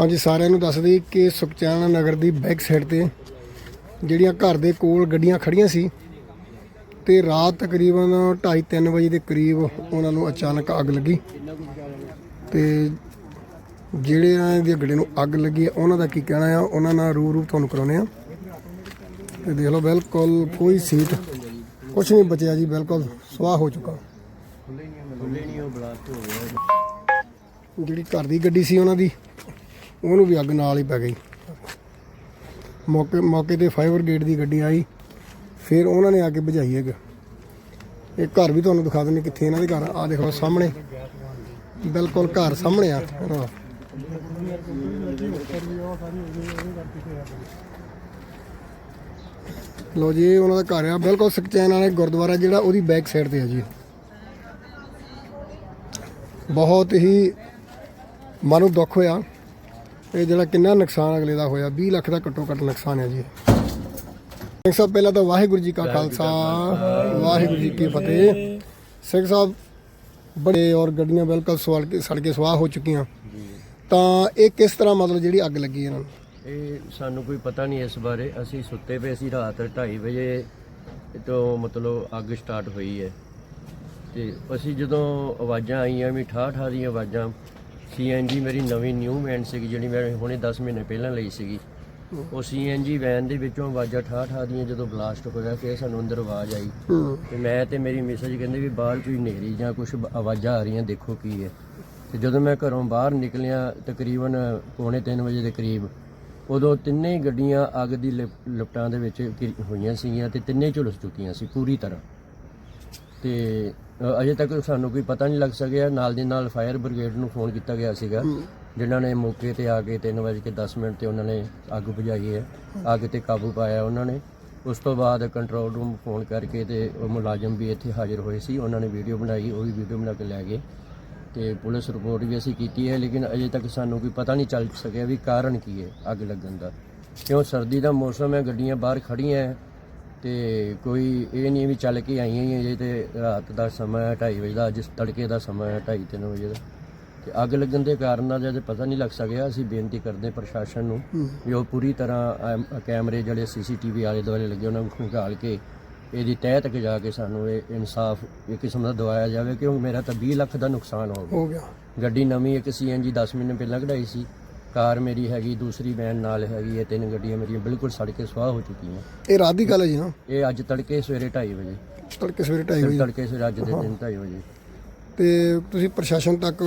ਹਾਂਜੀ ਸਾਰਿਆਂ ਨੂੰ ਦੱਸ ਦਈਏ ਕਿ ਸੁਖਚੈਨ ਨਗਰ ਦੀ ਬੈਕ ਸਾਈਡ ਤੇ ਜਿਹੜੀਆਂ ਘਰ ਦੇ ਕੋਲ ਗੱਡੀਆਂ ਖੜੀਆਂ ਸੀ ਤੇ ਰਾਤ ਤਕਰੀਬਨ 2:30 ਵਜੇ ਦੇ ਕਰੀਬ ਉਹਨਾਂ ਨੂੰ ਅਚਾਨਕ ਅੱਗ ਲੱਗੀ ਤੇ ਜਿਹੜੇ ਦੀ ਗੱਡੀ ਨੂੰ ਅੱਗ ਲੱਗੀ ਹੈ ਉਹਨਾਂ ਦਾ ਕੀ ਕਹਿਣਾ ਆ ਉਹਨਾਂ ਨਾਲ ਰੂ ਰੂ ਤੁਹਾਨੂੰ ਕਰਾਉਨੇ ਆ। ਤੇ ਦੇਖ ਲਓ ਬਿਲਕੁਲ ਕੋਈ ਸੀਟ ਕੁਝ ਨਹੀਂ ਬਚਿਆ ਜੀ ਬਿਲਕੁਲ ਸਵਾਹ ਹੋ ਚੁੱਕਾ। ਜਿਹੜੀ ਘਰ ਦੀ ਗੱਡੀ ਸੀ ਉਹਨਾਂ ਦੀ ਉਹਨੂੰ ਵੀ ਅੱਗ ਨਾਲ ਹੀ ਪੈ ਗਈ। ਮੌਕੇ ਮੌਕੇ ਤੇ ਫਾਇਰ ਬ੍ਰਿਗੇਡ ਦੀ ਗੱਡੀ ਆਈ। ਫਿਰ ਉਹਨਾਂ ਨੇ ਆ ਕੇ ਬੁਝਾਈ ਹੈਗਾ ਇਹ ਘਰ ਵੀ ਤੁਹਾਨੂੰ ਦਿਖਾ ਦਿੰਦੇ ਕਿੱਥੇ ਇਹਨਾਂ ਦੇ ਘਰ। ਆ ਦੇਖੋ ਸਾਹਮਣੇ। ਬਿਲਕੁਲ ਘਰ ਸਾਹਮਣੇ ਆ। ਹਾਂ। ਲੋ ਜੀ ਉਹਨਾਂ ਦਾ ਘਰ ਆ। ਬਿਲਕੁਲ ਸਖਚੈਨ ਵਾਲੇ ਗੁਰਦੁਆਰਾ ਜਿਹੜਾ ਉਹਦੀ ਬੈਕ ਸਾਈਡ ਤੇ ਆ ਜੀ। ਬਹੁਤ ਹੀ ਮਨ ਨੂੰ ਦੁੱਖ ਹੋਇਆ। ਇਹ ਜਿਹੜਾ ਕਿੰਨਾ ਨੁਕਸਾਨ ਅਗਲੇ ਦਾ ਹੋਇਆ 20 ਲੱਖ ਦਾ ਘੱਟੋ ਘੱਟ ਨੁਕਸਾਨ ਹੈ ਜੀ। ਸਿੰਘ ਸਾਹਿਬ ਪਹਿਲਾਂ ਤਾਂ ਵਾਹਿਗੁਰੂ ਜੀ ਕਾ ਖਾਲਸਾ ਵਾਹਿਗੁਰੂ ਜੀ ਕੀ ਫਤਿਹ। ਸਿੰਘ ਸਾਹਿਬ ਬੜੇ ਔਰ ਗੱਡੀਆਂ ਬਿਲਕੁਲ ਸਵਾਲ ਕੇ ਸੜ ਕੇ ਸਵਾਹ ਹੋ ਚੁੱਕੀਆਂ। ਤਾਂ ਇਹ ਕਿਸ ਤਰ੍ਹਾਂ ਮਤਲਬ ਜਿਹੜੀ ਅੱਗ ਲੱਗੀ ਇਹਨਾਂ ਨੂੰ? ਇਹ ਸਾਨੂੰ ਕੋਈ ਪਤਾ ਨਹੀਂ ਇਸ ਬਾਰੇ। ਅਸੀਂ ਸੁੱਤੇ ਪਏ ਸੀ ਰਾਤ 2:30 ਵਜੇ ਤੋਂ ਮਤਲਬ ਅੱਗ ਸਟਾਰਟ ਹੋਈ ਹੈ। ਤੇ ਅਸੀਂ ਜਦੋਂ ਆਵਾਜ਼ਾਂ ਆਈਆਂ ਵੀ ਠਾਹ ਠਾਹ ਦੀਆਂ ਆਵਾਜ਼ਾਂ ਸੀਐਨਜੀ ਮੇਰੀ ਨਵੀਂ ਨਿਊ ਵੈਨ ਸੀਗੀ, ਜਿਹੜੀ ਮੈਂ ਹੁਣੇ 10 ਮਹੀਨੇ ਪਹਿਲਾਂ ਲਈ ਸੀਗੀ। ਉਹ ਸੀਐਨਜੀ ਵੈਨ ਦੇ ਵਿੱਚੋਂ ਆਵਾਜ਼ਾਂ ਠਾਹ ਠਾਹ ਦੀਆਂ ਜਦੋਂ ਬਲਾਸਟ ਹੋਇਆ, ਫਿਰ ਸਾਨੂੰ ਅੰਦਰ ਆਵਾਜ਼ ਆਈ। ਹੂੰ ਤੇ ਮੈਂ ਤੇ ਮੇਰੀ ਮਿਸਜ ਕਹਿੰਦੇ ਵੀ ਬਾਹਰ ਕੋਈ ਨੇਰੀ ਜਾਂ ਕੁਝ ਆਵਾਜ਼ਾਂ ਆ ਰਹੀਆਂ, ਦੇਖੋ ਕੀ ਹੈ। ਤੇ ਜਦੋਂ ਮੈਂ ਘਰੋਂ ਬਾਹਰ ਨਿਕਲਿਆ, ਤਕਰੀਬਨ ਪੌਣੇ 3 ਵਜੇ ਦੇ ਕਰੀਬ, ਉਦੋਂ ਤਿੰਨੇ ਗੱਡੀਆਂ ਅੱਗ ਦੀ ਲਿਪ- ਲਿਪਟਾਂ ਦੇ ਵਿੱਚ ਹੋਈਆਂ ਸੀਗੀਆਂ ਤੇ ਤਿੰਨੇ ਝੁਲਸ ਚੁੱਕੀਆਂ ਸੀ ਪੂਰੀ ਤਰ੍ਹਾਂ। ਤੇ ਅਜੇ ਤੱਕ ਸਾਨੂੰ ਕੋਈ ਪਤਾ ਨਹੀਂ ਲੱਗ ਸਕਿਆ। ਨਾਲ ਦੀ ਨਾਲ ਫਾਇਰ ਬ੍ਰਿਗੇਡ ਨੂੰ ਫੋਨ ਕੀਤਾ ਗਿਆ ਸੀਗਾ ਜਿਨ੍ਹਾਂ ਨੇ ਮੌਕੇ ਤੇ ਆ ਕੇ 3:10 ਮਿੰਟ ਤੇ ਉਹਨਾਂ ਨੇ ਅੱਗ ਬੁਝਾਈ ਹੈ ਅੱਗ ਤੇ ਕਾਬੂ ਪਾਇਆ ਉਹਨਾਂ ਨੇ। ਉਸ ਤੋਂ ਬਾਅਦ ਕੰਟਰੋਲ ਰੂਮ ਫੋਨ ਕਰਕੇ ਤੇ ਉਹ ਮੁਲਾਜ਼ਮ ਵੀ ਇੱਥੇ ਹਾਜ਼ਰ ਹੋਏ ਸੀ। ਉਹਨਾਂ ਨੇ ਵੀਡੀਓ ਬਣਾਈ ਉਹ ਵੀ ਵੀਡੀਓ ਬਣਾ ਕੇ ਲੈ ਗਏ ਤੇ ਪੁਲਿਸ ਰਿਪੋਰਟ ਵੀ ਅਸੀਂ ਕੀਤੀ ਹੈ ਲੇਕਿਨ ਅਜੇ ਤੱਕ ਸਾਨੂੰ ਕੋਈ ਪਤਾ ਨਹੀਂ ਚੱਲ ਸਕਿਆ ਵੀ ਕਾਰਨ ਕੀ ਹੈ ਅੱਗ ਲੱਗਣ ਦਾ। ਕਿਉਂ? ਸਰਦੀ ਦਾ ਮੌਸਮ ਹੈ ਗੱਡੀਆਂ ਬਾਹਰ ਖੜੀਆਂ ਹੈ ਤੇ ਕੋਈ ਇਹ ਨਹੀਂ ਵੀ ਚੱਲ ਕੇ ਆਈਆਂ ਹੀ ਜੇ ਤੇ ਰਾਤ ਦਾ ਸਮਾਂ ਹੈ 2:30 ਵਜੇ ਦਾ ਅੱਜ ਤੜਕੇ ਦਾ ਸਮਾਂ ਹੈ 2:30 ਵਜੇ ਦਾ। ਤੇ ਅੱਗ ਲੱਗਣ ਦੇ ਕਾਰਨ ਦਾ ਜਦ ਪਤਾ ਨਹੀਂ ਲੱਗ ਸਕਿਆ ਅਸੀਂ ਬੇਨਤੀ ਕਰਦੇ ਪ੍ਰਸ਼ਾਸਨ ਨੂੰ ਵੀ ਉਹ ਪੂਰੀ ਤਰ੍ਹਾਂ ਕੈਮਰੇ ਜਿਹੜੇ ਸੀਸੀਟੀਵੀ ਆਲੇ ਦੁਆਲੇ ਲੱਗੇ ਉਹਨਾਂ ਨੂੰ ਖੰਗਾਲ ਕੇ ਇਹਦੀ ਤਹਿ ਤੱਕ ਜਾ ਕੇ ਸਾਨੂੰ ਇਹ ਇਨਸਾਫ ਇੱਕ ਕਿਸਮ ਦਾ ਦਵਾਇਆ ਜਾਵੇ ਕਿਉਂਕਿ ਮੇਰਾ ਤਾਂ 20 ਲੱਖ ਦਾ ਨੁਕਸਾਨ ਹੋ ਗਿਆ। ਹੋ ਗਿਆ। ਗੱਡੀ ਨਵੀਂ ਇੱਕ ਸੀਐਨਜੀ 10 ਮਹੀਨੇ ਪਹਿਲਾਂ ਕਢਾਈ ਸੀ। ਕਾਰ ਮੇਰੀ ਹੈਗੀ ਦੂਸਰੀ ਵੈਨ ਨਾਲ ਹੈਗੀ ਇਹ ਤਿੰਨ ਗੱਡੀਆਂ ਮੇਰੀਆਂ ਬਿਲਕੁਲ ਸੜ ਕੇ ਸੁਆਹ ਹੋ ਚੁੱਕੀਆਂ ਇਹ ਰਾਤ ਦੀ ਗੱਲ ਹੈ ਜੀ ਨਾ ਇਹ ਅੱਜ ਤੜਕੇ ਸਵੇਰੇ 2:30 ਵਜੇ। ਤੜਕੇ ਸਵੇਰੇ 2:30 ਵਜੇ। ਤੜਕੇ ਸਵੇਰੇ ਅੱਜ ਦੇ ਦਿਨ 2:30 ਵਜੇ। ਤੇ ਤੁਸੀਂ ਪ੍ਰਸ਼ਾਸਨ ਤੱਕ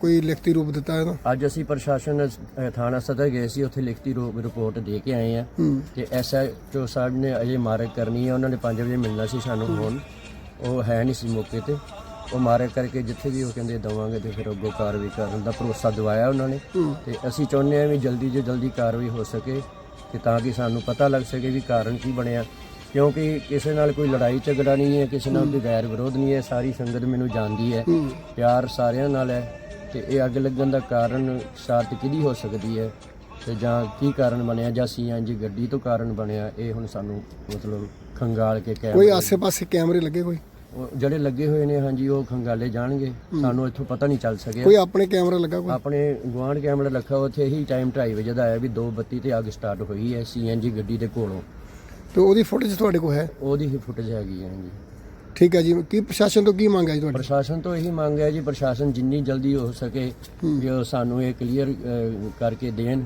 ਕੋਈ ਲਿਖਤੀ ਰੂਪ ਦਿੱਤਾ ਹੈ ਨਾ ਅੱਜ ਅਸੀਂ ਪ੍ਰਸ਼ਾਸਨ ਥਾਣਾ ਸਦਰ ਗਏ ਸੀ ਉੱਥੇ ਲਿਖਤੀ ਰੂਪ ਰਿਪੋਰਟ ਦੇ ਕੇ ਆਏ ਆ ਹੂੰ। ਤੇ ਐਸਐਚਓ ਸਾਹਿਬ ਨੇ ਅਜੇ ਮਾਰਕ ਕਰਨੀ ਹੈ ਉਹਨਾਂ ਨੇ 5 ਵਜੇ ਮਿਲਣਾ ਸੀ ਸਾਨੂੰ ਫੋਨ। ਉਹ ਹੈ ਨਹੀਂ ਸੀ ਮੌਕੇ ਤੇ। ਉਹ ਮਾਰਕ ਕਰਕੇ ਜਿੱਥੇ ਵੀ ਉਹ ਕਹਿੰਦੇ ਦਵਾਂਗੇ ਤੇ ਫਿਰ ਅੱਗੋਂ ਕਾਰਵਾਈ ਕਰਨ ਦਾ ਭਰੋਸਾ ਦਿਵਾਇਆ ਉਹਨਾਂ ਨੇ। ਤੇ ਅਸੀਂ ਚਾਹੁੰਦੇ ਹਾਂ ਵੀ ਜਲਦੀ ਤੋਂ ਜਲਦੀ ਕਾਰਵਾਈ ਹੋ ਸਕੇ ਕਿ ਤਾਂ ਕਿ ਸਾਨੂੰ ਪਤਾ ਲੱਗ ਸਕੇ ਵੀ ਕਾਰਨ ਕੀ ਬਣਿਆ। ਕਿਉਂਕਿ ਕਿਸੇ ਨਾਲ ਕੋਈ ਲੜਾਈ ਝਗੜਾ ਨਹੀਂ ਹੈ ਕਿਸੇ ਨਾਲ ਕੋਈ ਵੈਰ ਵਿਰੋਧ ਨਹੀਂ ਹੈ ਸਾਰੀ ਸੰਗਤ ਮੈਨੂੰ ਜਾਣਦੀ ਹੈ। ਪਿਆਰ ਸਾਰਿਆਂ ਨਾਲ ਹੈ ਤੇ ਇਹ ਅੱਗ ਲੱਗਣ ਦਾ ਕਾਰਨ ਸ਼ਾਇਦ ਕਿਹਦੀ ਹੋ ਸਕਦੀ ਹੈ ਤੇ ਜਾਂ ਕੀ ਕਾਰਨ ਬਣਿਆ ਜਾਂ ਸੀਐਨਜੀ ਗੱਡੀ ਤੋਂ ਕਾਰਨ ਬਣਿਆ ਇਹ ਹੁਣ ਸਾਨੂੰ ਮਤਲਬ ਖੰਗਾਲ ਕੇ ਕਹਿ ਕੋਈ ਆਸੇ-ਪਾਸੇ ਕੈਮਰੇ ਲੱਗੇ ਕੋਈ? ਜਿਹੜੇ ਲੱਗੇ ਹੋਏ ਨੇ ਹਾਂਜੀ ਉਹ ਖੰਗਾਲੇ ਜਾਣਗੇ। ਸਾਨੂੰ ਇੱਥੋਂ ਪਤਾ ਨਹੀਂ ਚੱਲ ਸਕਿਆ। ਕੋਈ ਆਪਣੇ ਕੈਮਰਾ ਲੱਗਾ ਕੋਈ? ਆਪਣੇ ਗੁਆਂਢ ਕੈਮਰਾ ਲੱਖਾ ਉੱਥੇ ਹੀ ਟਾਈਮ 2:30 ਵਜੇ ਦਾ ਆਇਆ ਵੀ 2:32 ਤੇ ਅੱਗ ਸਟਾਰਟ ਹੋਈ ਹੈ ਸੀਐਨਜੀ ਗੱਡੀ ਦੇ ਕੋਲੋਂ। ਤੇ ਉਹਦੀ ਫੁਟੇਜ ਤੁਹਾਡੇ ਕੋਲ ਹੈ? ਉਹਦੀ ਹੀ ਫੁਟੇਜ ਹੈਗੀ ਹੈ ਜੀ ਠੀਕ ਹੈ ਜੀ ਕੀ ਪ੍ਰਸ਼ਾਸਨ ਤੋਂ ਕੀ ਮੰਗ ਹੈ ਜੀ ਤੁਹਾਡੀ? ਪ੍ਰਸ਼ਾਸਨ ਤੋਂ ਇਹੀ ਮੰਗ ਹੈ ਜੀ ਪ੍ਰਸ਼ਾਸਨ ਜਿੰਨੀ ਜਲਦੀ ਹੋ ਸਕੇ ਉਹ ਸਾਨੂੰ ਇਹ ਕਲੀਅਰ ਕਰਕੇ ਦੇਣ।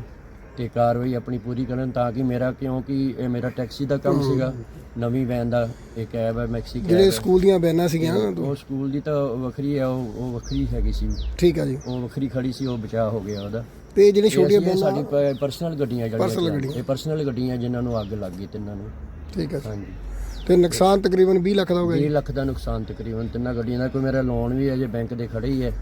ਤੇ ਕਾਰਵਾਈ ਆਪਣੀ ਪੂਰੀ ਕਰਨ ਤਾਂ ਕਿ ਮੇਰਾ ਕਿਉਂਕਿ ਇਹ ਮੇਰਾ ਟੈਕਸੀ ਦਾ ਕੰਮ ਸੀਗਾ ਨਵੀਂ ਵੈਨ ਦਾ ਇਹ ਕੈਬ ਹੈ ਮੈਕਸੀ ਜਿਹੜੇ ਸਕੂਲ ਦੀਆਂ ਬੈਨਾਂ ਸੀਗੀਆਂ ਉਹ ਸਕੂਲ ਦੀ ਤਾਂ ਵੱਖਰੀ ਹੈ ਉਹ ਉਹ ਵੱਖਰੀ ਹੈਗੀ ਸੀ। ਠੀਕ ਹੈ ਜੀ। ਉਹ ਵੱਖਰੀ ਖੜੀ ਸੀ ਉਹ ਬਚਾਅ ਹੋ ਗਿਆ ਉਹਦਾ। ਤੇ ਜਿਹੜੀਆਂ ਛੋਟੀਆਂ ਬੈਨਾਂ ਸਾਡੀ ਪਰਸਨਲ ਗੱਡੀਆਂ ਜਿਹੜੀਆਂ। ਇਹ ਪਰਸਨਲ ਗੱਡੀਆਂ ਜਿਨ੍ਹਾਂ ਨੂੰ ਅੱਗ ਲੱਗ ਗਈ ਤਿੰਨਾਂ ਨੂੰ। ਠੀਕ ਹੈ। ਹਾਂਜੀ। ਤੇ ਨੁਕਸਾਨ ਤਕਰੀਬਨ 20 ਲੱਖ ਦਾ ਹੋ ਗਿਆ 20 ਜੀ? ਲੱਖ ਦਾ ਨੁਕਸਾਨ ਤਕਰੀਬਨ ਤਿੰਨਾਂ ਗੱਡੀਆਂ ਦਾ। ਕੋਈ ਮੇਰਾ ਲੋਨ ਵੀ ਹੈ ਜੇ ਬੈਂਕ ਦੇ ਖੜੇ ਹੀ ਹੈ।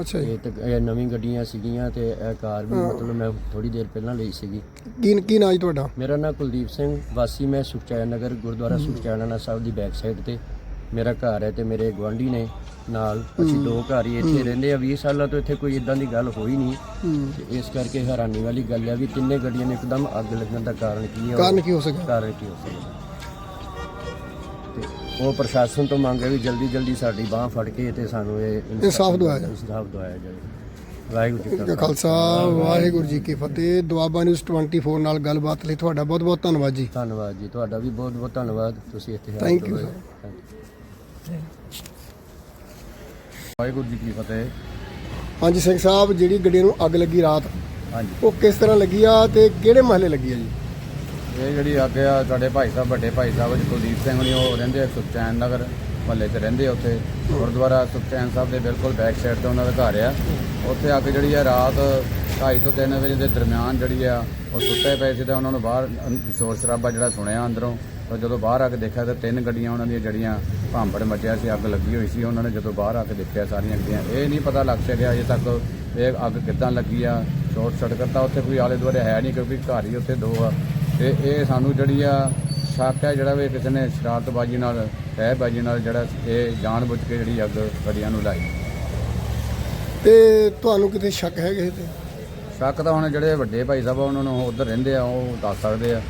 ਅੱਛਾ ਜੀ। ਇਹ ਤੇ ਇਹ ਨਵੀਂ ਗੱਡੀਆਂ ਸੀਗੀਆਂ ਤੇ ਇਹ ਕਾਰ ਵੀ ਮਤਲਬ ਮੈਂ ਥੋੜੀ ਦੇਰ ਪਹਿਲਾਂ ਲਈ ਸੀਗੀ। ਕੀ ਕੀ ਨਾਂ ਜੀ ਤੁਹਾਡਾ? ਮੇਰਾ ਨਾਮ ਕੁਲਦੀਪ ਸਿੰਘ ਵਾਸੀ ਮੈਂ ਸੁਖਚੈਨ ਨਗਰ ਗੁਰਦੁਆਰਾ ਸੁਖਚੈਨਾਨਾ ਸਾਹਿਬ ਦੀ ਬੈਕ ਸਾਈਡ ਤੇ। ਮੇਰਾ ਘਰ ਹੈ ਤੇ ਮੇਰੇ ਗਵਾਂਢੀ ਨੇ ਨਾਲ। ਅਸੀਂ ਦੋ ਘਰ ਹੀ ਇੱਥੇ ਰਹਿੰਦੇ ਆ। 20 ਸਾਲਾਂ ਤੋਂ ਇੱਥੇ ਕੋਈ ਇਦਾਂ ਦੀ ਗੱਲ ਹੋਈ ਨਹੀਂ। ਤੇ ਇਸ ਕਰਕੇ ਹੈਰਾਨੀ ਵਾਲੀ ਗੱਲ ਹੈ ਵੀ ਤਿੰਨੇ ਗੱਡੀਆਂ ਨੂੰ ਇੱਕਦਮ ਅੱਗ ਲੱਗਣ ਦਾ ਕਾਰਨ ਕੀ ਹੈ ਕਾਰਨ ਕੀ ਹੋ ਸਕਦਾ? ਕਾਰਨ ਕੀ ਹੋ ਸਕਦਾ? ਉਹ ਪ੍ਰਸ਼ਾਸਨ ਤੋਂ ਮੰਗ ਵੀ ਜਲਦੀ ਜਲਦੀ ਸਾਡੀ ਬਾਹ ਫੜ ਕੇ ਤੇ ਸਾਨੂੰ ਇਹ ਇਨਸਾਫ਼ ਦਿਵਾਇਆ ਜਾਵੇ। ਇਨਸਾਫ ਦਿਵਾਇਆ ਜਾਵੇ। ਵਾਹਿਗੁਰੂ ਜੀ ਕਾ ਖਾਲਸਾ ਵਾਹਿਗੁਰੂ ਜੀ ਕੀ ਫਤਿਹ। ਦੁਆਬਾ ਨਿਊਜ਼ 24 ਨਾਲ ਗੱਲਬਾਤ ਲਈ ਤੁਹਾਡਾ ਬਹੁਤ ਬਹੁਤ ਧੰਨਵਾਦ ਜੀ। ਧੰਨਵਾਦ ਜੀ ਤੁਹਾਡਾ ਵੀ ਬਹੁਤ ਬਹੁਤ ਧੰਨਵਾਦ। ਤੁਸੀਂ ਇੱਥੇ sir. Thank you. Waheguru ji ਕੀ ਫਤਿਹ। ਹਾਂਜੀ ਸਿੰਘ ਸਾਹਿਬ ਜਿਹੜੀ ਗੱਡੀ ਨੂੰ ਅੱਗ ਲੱਗੀ ਰਾਤ ਹਾਂਜੀ। ਉਹ ਕਿਸ ਤਰ੍ਹਾਂ ਲੱਗੀ ਆ ਤੇ ਕਿਹੜੇ ਮਹੱਲੇ ਲੱਗੀ ਆ ਜੀ? ਇਹ ਜਿਹੜੀ ਅੱਗ ਆ, ਸਾਡੇ ਭਾਈ ਸਾਹਿਬ, ਵੱਡੇ ਭਾਈ ਸਾਹਿਬ ਜੀ ਕੁਲਦੀਪ ਸਿੰਘ ਨੇ ਉਹ ਰਹਿੰਦੇ ਆ ਸੁਖਚੈਨ ਨਗਰ, ਮਹੱਲੇ 'ਚ ਰਹਿੰਦੇ ਆ ਉੱਥੇ। ਗੁਰਦੁਆਰਾ ਸੁਖਚੈਨ ਸਾਹਿਬ ਦੇ ਬਿਲਕੁਲ ਬੈਕ ਸਾਈਡ ਤੇ ਉਹਨਾਂ ਦਾ ਘਰ ਆ। ਉੱਥੇ ਅੱਗ ਜਿਹੜੀ ਆ ਰਾਤ 2:30 ਤੋਂ 3 ਵਜੇ ਦੇ ਦਰਮਿਆਨ ਜਿਹੜੀ ਆ, ਉਹ ਸੁੱਤੇ ਪਏ ਸੀ ਤਾਂ ਉਹਨਾਂ ਨੂੰ ਬਾਹਰ ਸ਼ੋਰ ਸ਼ਰਾਬਾ ਜਿਹੜਾ ਸੁਣਿਆ ਅੰਦਰੋਂ। ਤਾਂ ਜਦੋਂ ਬਾਹਰ ਆ ਕੇ ਦੇਖਿਆ ਤਾਂ ਤਿੰਨ ਗੱਡੀਆਂ ਉਹਨਾਂ ਦੀਆਂ ਜਿਹੜੀਆਂ ਭਾਂਬੜ ਮੱਚਿਆ ਸੀ, ਅੱਗ ਲੱਗੀ ਹੋਈ ਸੀ, ਉਹਨਾਂ ਨੇ ਜਦੋਂ ਬਾਹਰ ਆ ਕੇ ਦੇਖਿਆ ਸਾਰੀਆਂ ਗੱਡੀਆਂ। ਇਹ ਨਹੀਂ ਪਤਾ ਲੱਗ ਸਕਿਆ ਅਜੇ ਤੱਕ ਇਹ ਅੱਗ ਕਿੱਦਾਂ ਲੱਗੀ ਆ ਸ਼ਾਰਟ ਸਰਕਟ ਤਾਂ ਉੱਥੇ ਕੋਈ ਆਲੇ ਦੁਆਲੇ ਹੈ ਨਹੀਂ ਕਿਉਂਕਿ ਘਰ ਹੀ ਉੱਥੇ ਦੋ ਆ। ਤੇ ਇਹ ਸਾਨੂੰ ਜਿਹੜੀ ਆ ਸ਼ੱਕ ਹੈ ਜਿਹੜਾ ਵੀ ਕਿਸੇ ਨੇ ਸ਼ਰਾਰਤਬਾਜ਼ੀ ਨਾਲ ਬਾਜੀ ਨਾਲ ਜਿਹੜਾ ਇਹ ਜਾਣਬੁੱਝ ਕੇ ਜਿਹੜੀ ਅੱਗ ਗੱਡੀਆਂ ਨੂੰ ਲਾਈ। ਤੇ ਤੁਹਾਨੂੰ ਕਿਤੇ ਸ਼ੱਕ ਹੈ ਕਿਸੇ ਤੇ? ਸ਼ੱਕ ਤਾਂ ਹੁਣ ਜਿਹੜੇ ਵੱਡੇ ਭਾਈ ਸਾਹਿਬ ਆ ਉਹਨਾਂ ਨੂੰ ਉੱਧਰ ਰਹਿੰਦੇ ਆ ਉਹ ਦੱਸ ਸਕਦੇ ਆ।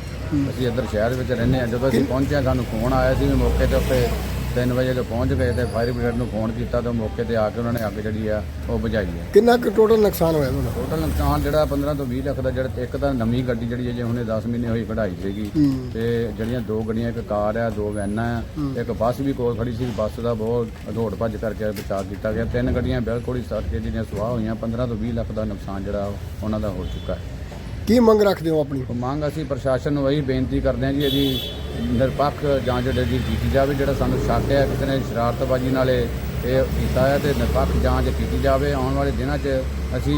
ਅਸੀਂ ਇੱਧਰ ਸ਼ਹਿਰ ਵਿੱਚ ਰਹਿੰਦੇ ਆ। ਜਦੋਂ ਅਸੀਂ ਪਹੁੰਚੇ ਸਾਨੂੰ ਫੋਨ ਆਇਆ ਸੀ ਵੀ ਮੌਕੇ ਤੇ ਉੱਤੇ 3 ਵਜੇ ਜਦੋਂ ਪਹੁੰਚ ਗਏ ਤੇ ਫਾਇਰ ਬ੍ਰਿਗੇਡ ਨੂੰ ਫੋਨ ਕੀਤਾ ਤਾਂ ਮੌਕੇ ਤੇ ਆ ਕੇ ਉਹਨਾਂ ਨੇ ਅੱਗ ਜਿਹੜੀ ਆ ਉਹ ਬੁਝਾਈ ਹੈ ਕਿੰਨਾ ਕੁ ਟੋਟਲ ਨੁਕਸਾਨ ਹੋਇਆ ਤੁਹਾਡਾ? ਟੋਟਲ ਨੁਕਸਾਨ ਜਿਹੜਾ 15 ਤੋਂ 20 ਲੱਖ ਦਾ ਜਿਹੜਾ ਇੱਕ ਤਾਂ ਨਵੀਂ ਗੱਡੀ ਜਿਹੜੀ ਹੈ ਜੇ ਹੁਣੇ 10 ਮਹੀਨੇ ਹੋਈ ਕਢਾਈ ਸੀਗੀ। ਤੇ ਜਿਹੜੀਆਂ ਦੋ ਗੱਡੀਆਂ ਇੱਕ ਕਾਰ ਆ ਦੋ ਵੈਨਾਂ ਆ ਇੱਕ ਬੱਸ ਵੀ ਕੋਲ ਖੜੀ ਸੀ ਬੱਸ ਦਾ ਬਹੁਤ ਦੌੜ ਭੱਜ ਕਰਕੇ ਬਚਾਅ ਕੀਤਾ ਗਿਆ। ਤਿੰਨ ਗੱਡੀਆਂ ਬਿਲਕੁਲ ਹੀ ਸੜ ਕੇ ਜਿਹੜੀਆਂ ਸਵਾਹ ਹੋਈਆਂ 15 ਤੋਂ 20 ਲੱਖ ਦਾ ਨੁਕਸਾਨ ਜਿਹੜਾ ਉਹ ਉਹਨਾਂ ਦਾ ਹੋ ਚੁੱਕਾ ਹੈ। ਕੀ ਮੰਗ ਰੱਖਦੇ ਹੋ ਆਪਣੀ? ਮੰਗ ਅਸੀਂ ਪ੍ਰਸ਼ਾਸਨ ਨੂੰ ਇਹੀ ਬੇਨਤੀ ਕਰਦੇ ਹਾਂ ਜੀ ਇਹਦੀ ਨਿਰਪੱਖ ਜਾਂਚ ਜਿਹੜੀ ਕੀਤੀ ਜਾਵੇ, ਜਿਹੜਾ ਸਾਨੂੰ ਸ਼ੱਕ ਹੈ, ਕਿਸੇ ਨੇ ਸ਼ਰਾਰਤਬਾਜ਼ੀ ਨਾਲੇ ਇਹ ਕੀਤਾ ਹੈ ਤੇ ਨਿਰਪੱਖ ਜਾਂਚ ਕੀਤੀ ਜਾਵੇ, ਆਉਣ ਵਾਲੇ ਦਿਨਾਂ 'ਚ ਅਸੀਂ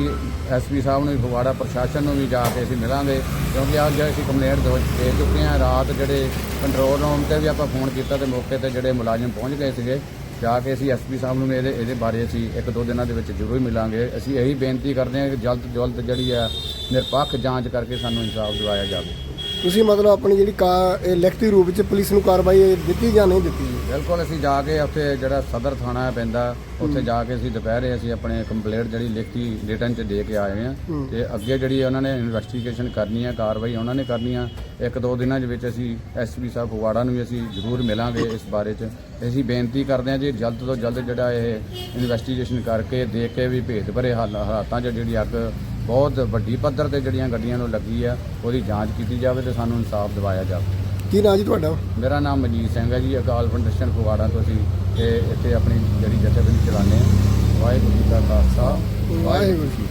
ਐਸਪੀ ਸਾਹਿਬ ਨੂੰ ਵੀ, ਫਗਵਾੜਾ ਪ੍ਰਸ਼ਾਸਨ ਨੂੰ ਵੀ ਜਾ ਕੇ ਅਸੀਂ ਮਿਲਾਂਗੇ, ਕਿਉਂਕਿ ਅੱਜ ਅਸੀਂ ਕੰਪਲੇਂਟ ਦੇ ਦੇ ਚੁੱਕੇ ਹਾਂ, ਰਾਤ ਜਿਹੜੇ ਕੰਟਰੋਲ ਰੂਮ ਤੇ ਵੀ ਆਪਾਂ ਫੋਨ ਕੀਤਾ ਤੇ ਮੌਕੇ ਤੇ ਜਿਹੜੇ ਮੁਲਾਜ਼ਮ ਪਹੁੰਚ ਗਏ ਸੀਗੇ, ਜਾ ਕੇ ਅਸੀਂ ਐਸਪੀ ਸਾਹਿਬ ਨੂੰ ਵੀ ਇਹਦੇ ਇਹਦੇ ਬਾਰੇ ਅਸੀਂ ਇੱਕ ਦੋ ਦਿਨਾਂ ਦੇ ਵਿੱਚ ਜ਼ਰੂਰ ਮਿਲਾਂਗੇ। ਅਸੀਂ ਇਹੀ ਬੇਨਤੀ ਕਰਦੇ ਹਾਂ ਕਿ ਜਲਦ ਤੋਂ ਜਲਦ ਜਿਹੜੀ ਆ ਨਿਰਪੱਖ ਜਾਂਚ ਕਰਕੇ ਸਾਨੂੰ ਇਨਸਾਫ ਦਿਵਾਇਆ ਜਾਵੇ। ਤੁਸੀਂ ਮਤਲਬ ਆਪਣੀ ਜਿਹੜੀ ਕਾ ਇਹ ਲਿਖਤੀ ਰੂਪ ਵਿੱਚ ਪੁਲਿਸ ਨੂੰ ਕਾਰਵਾਈ ਦਿੱਤੀ ਜਾਂ ਨਹੀਂ ਦਿੱਤੀ? ਜੀ ਬਿਲਕੁਲ ਅਸੀਂ ਜਾ ਕੇ ਉੱਥੇ ਜਿਹੜਾ ਸਦਰ ਥਾਣਾ ਪੈਂਦਾ ਉੱਥੇ ਜਾ ਕੇ ਅਸੀਂ ਦੁਪਹਿਰੇ ਅਸੀਂ ਆਪਣੇ ਕੰਪਲੇਂਟ ਜਿਹੜੀ ਲਿਖਤੀ ਰਿਟਰਨ ਚ ਦੇ ਕੇ ਆਏ ਹਾਂ। ਤੇ ਅੱਗੇ ਜਿਹੜੀ ਉਹਨਾਂ ਨੇ ਇਨਵੈਸਟੀਗੇਸ਼ਨ ਕਰਨੀ ਹੈ ਕਾਰਵਾਈ ਉਹਨਾਂ ਨੇ ਕਰਨੀ ਆ। ਇੱਕ ਦੋ ਦਿਨਾਂ ਦੇ ਵਿੱਚ ਅਸੀਂ ਐਸਪੀ ਸਾਹਿਬ ਫਗਵਾੜਾ ਨੂੰ ਵੀ ਅਸੀਂ ਜ਼ਰੂਰ ਮਿਲਾਂਗੇ ਇਸ ਬਾਰੇ ਚ। ਅਸੀਂ ਬੇਨਤੀ ਕਰਦੇ ਹਾਂ ਜੀ ਜਲਦ ਤੋਂ ਜਲਦ ਜਿਹੜਾ ਇਹ ਇਨਵੈਸਟੀਗੇਸ਼ਨ ਕਰਕੇ ਦੇਖ ਕੇ ਵੀ ਭੇਦ ਭਰੇ ਹਾਲ- ਹਾਲਾਤਾਂ 'ਚ ਜਿਹੜੀ ਅੱਗ ਬਹੁਤ ਵੱਡੀ ਪੱਧਰ ਤੇ ਜਿਹੜੀਆਂ ਗੱਡੀਆਂ ਨੂੰ ਲੱਗੀ ਆ ਉਹਦੀ ਜਾਂਚ ਕੀਤੀ ਜਾਵੇ ਤੇ ਸਾਨੂੰ ਇਨਸਾਫ ਦਿਵਾਇਆ ਜਾਵੇ। ਕੀ ਨਾਂ ਜੀ ਤੁਹਾਡਾ? ਮੇਰਾ ਨਾਮ ਮਨਜੀਤ ਸਿੰਘ ਹੈ ਜੀ ਅਕਾਲ ਫਾਊਂਡੇਸ਼ਨ ਫਗਵਾੜਾ ਤੋਂ ਅਸੀਂ ਇਹ ਇੱਥੇ ਆਪਣੀ ਜਿਹੜੀ ਜਥੇਬੰਦੀ ਚਲਾਉਂਦੇ ਹਾਂ। ਵਾਹਿਗੁਰੂ ਜੀ ਕਾ ਖਾਲਸਾ ਵਾਹਿਗੁਰੂ ਜੀ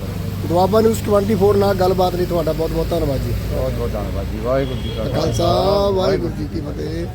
ਦੁਆਬਾ ਨਿਊਜ਼ 24 ਨਾਲ ਗੱਲਬਾਤ ਲਈ ਤੁਹਾਡਾ ਬਹੁਤ ਬਹੁਤ ਧੰਨਵਾਦ ਜੀ। ਬਹੁਤ ਬਹੁਤ ਧੰਨਵਾਦ ਜੀ ਵਾਹਿਗੁਰੂ ਜੀ ਕਾ ਖਾਲਸਾ ਵਾਹਿਗੁਰੂ ਜੀ ਕੀ ਫਤਿਹ।